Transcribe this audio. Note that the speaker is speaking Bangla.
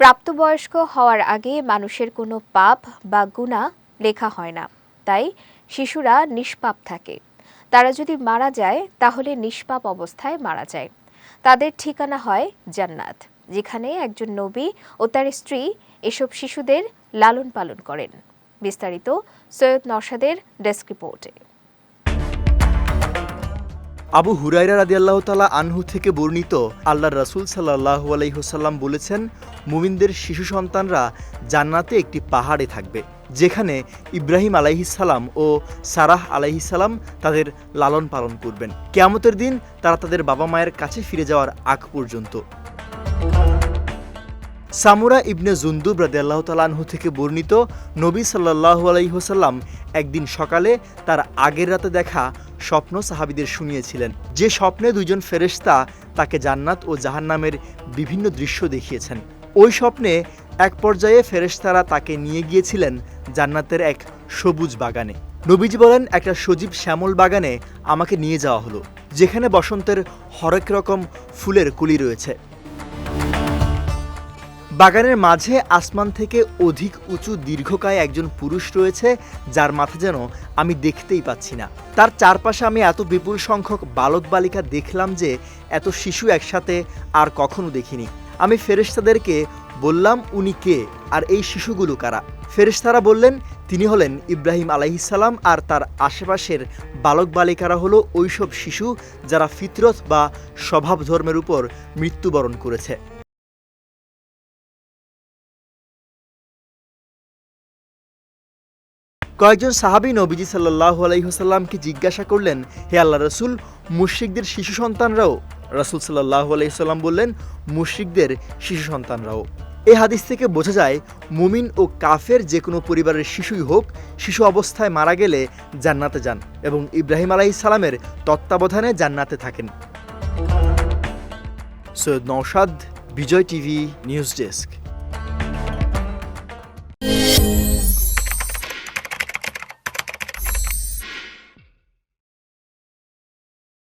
প্রাপ্তবয়স্ক হওয়ার আগে মানুষের কোনো পাপ বা গুণা লেখা হয় না। তাই শিশুরা নিষ্পাপ থাকে। তারা যদি মারা যায়, তাহলে নিষ্পাপ অবস্থায় মারা যায়। তাদের ঠিকানা হয় জান্নাত, যেখানে একজন নবী ও তার স্ত্রী এসব শিশুদের লালন পালন করেন। বিস্তারিত সৈয়দ নওশাদের ডেস্ক রিপোর্টে। আবু হুরাইরা রাদিয়াল্লাহ তালা আনহু থেকে বর্ণিত আল্লাহ রাসুল সাল্লাহ আলাইহসাল্লাম বলেছেন, মুমিনদের শিশু সন্তানরা জান্নাতে একটি পাহাড়ে থাকবে, যেখানে ইব্রাহিম আলাইহিসাল্লাম ও সারাহ আলাইহিসাল্লাম তাদের লালন পালন করবেন। কেয়ামতের দিন তারা তাদের বাবা মায়ের কাছে ফিরে যাওয়ার আগ পর্যন্ত। সামুরা ইবনে জুন্দুব রাদিয়াল্লাহ তালাহু থেকে বর্ণিত নবী সাল্লাহ আলাইহসাল্লাম একদিন সকালে তার আগের রাতে দেখা স্বপ্ন সাহাবিদের শুনিয়েছিলেন। যে স্বপ্নে দুজন ফেরেশতা তাকে জান্নাত ও জাহান্নামের বিভিন্ন দৃশ্য দেখিয়েছেন। ওই স্বপ্নে এক পর্যায়ে ফেরেশতারা তাকে নিয়ে গিয়েছিলেন জান্নাতের এক সবুজ বাগানে। নবীজি বলেন, একটা সজীব শ্যামল বাগানে আমাকে নিয়ে যাওয়া হলো, যেখানে বসন্তের হরেক রকম ফুলের কুলি রয়েছে। বাগানের মাঝে আসমান থেকে অধিক উঁচু দীর্ঘকায় একজন পুরুষ রয়েছে, যার মাথা যেন আমি দেখতেই পাচ্ছি না। তার চারপাশে আমি এত বিপুল সংখ্যক বালক বালিকা দেখলাম যে, এত শিশু একসাথে আর কখনো দেখিনি। আমি ফেরেশতাদেরকে বললাম, উনি কে? আর এই শিশুগুলো কারা? ফেরেশতারা বললেন, তিনি হলেন ইব্রাহিম আলাইহিসাল্লাম আর তার আশেপাশের বালক বালিকারা হলো ওইসব শিশু যারা ফিতরত বা স্বভাব ধর্মের উপর মৃত্যুবরণ করেছে। কয়েকজন সাহাবী নবীজি সাল্লাহ আলাইহসাল্লামকে জিজ্ঞাসা করলেন, হে আল্লাহ রসুল, মুশ্রিকদের শিশু সন্তানরাও? রসুল সাল্লাহ আলাইসাল্লাম বললেন, মুশ্রিকদের শিশু সন্তানরাও। এই হাদিস থেকে বোঝা যায়, মুমিন ও কাফের যে কোনো পরিবারের শিশুই হোক, শিশু অবস্থায় মারা গেলে জান্নাতে যান এবং ইব্রাহিম আলাইসালামের তত্ত্বাবধানে জান্নাতে থাকেন। Syed Naushad Bijoy TV, news desk.